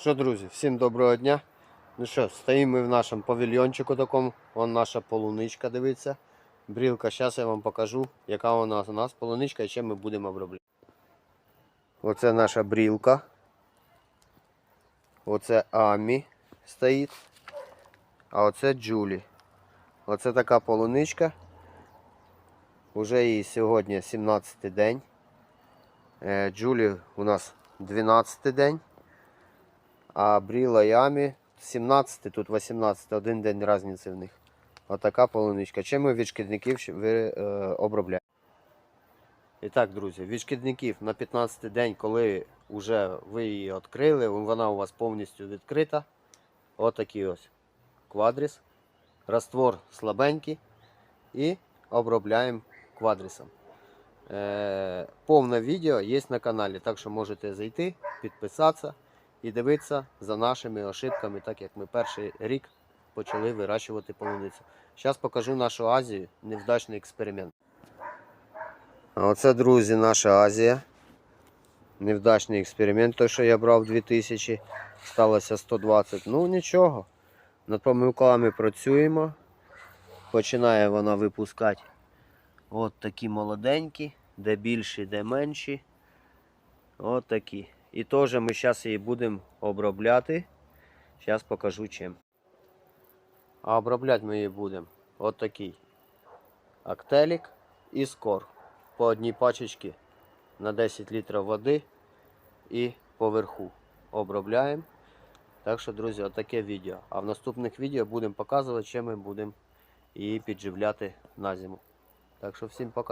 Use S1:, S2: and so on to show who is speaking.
S1: Що, друзі, всім доброго дня. Ну що, стоїмо ми в нашому павільйончику такому. Вон наша полуничка, дивиться. Брілка, зараз я вам покажу, яка вона у нас полуничка і чим ми будемо обробляти. Оце наша брілка. Оце Амі стоїть. А оце Джулі. Оце така полуничка. Уже їй сьогодні 17 день. Е, Джулі у нас 12 день. А Бріла і Амі 17, тут 18, один день різниці в них. Отака полуничка. Чим ми від шкідників ви, е, обробляємо? І так, друзі, від шкідників на 15 день, коли вже ви її відкрили, вона у вас повністю відкрита. Отакий ось квадріс. Раствор слабенький. І обробляємо квадрісом. Е, повне відео є на каналі, так що можете зайти, підписатися і дивитися за нашими ошибками, так як ми перший рік почали вирощувати полуницю. Зараз покажу нашу Азію, невдачний експеримент. А оце, друзі, наша Азія. Невдачний експеримент, той, що я брав 2000, сталося 120. Ну нічого. Над помилками працюємо. Починає вона випускати от такі молоденькі, де більші, де менші. От такі. І теж ми зараз її будемо обробляти. Зараз покажу чим. А обробляти ми її будемо от такий актелік і скор. По одній пачечці на 10 літрів води і поверху обробляємо. Так що, друзі, отаке відео. А в наступних відео будемо показувати, чим ми будемо її підживляти на зиму. Так що всім пока.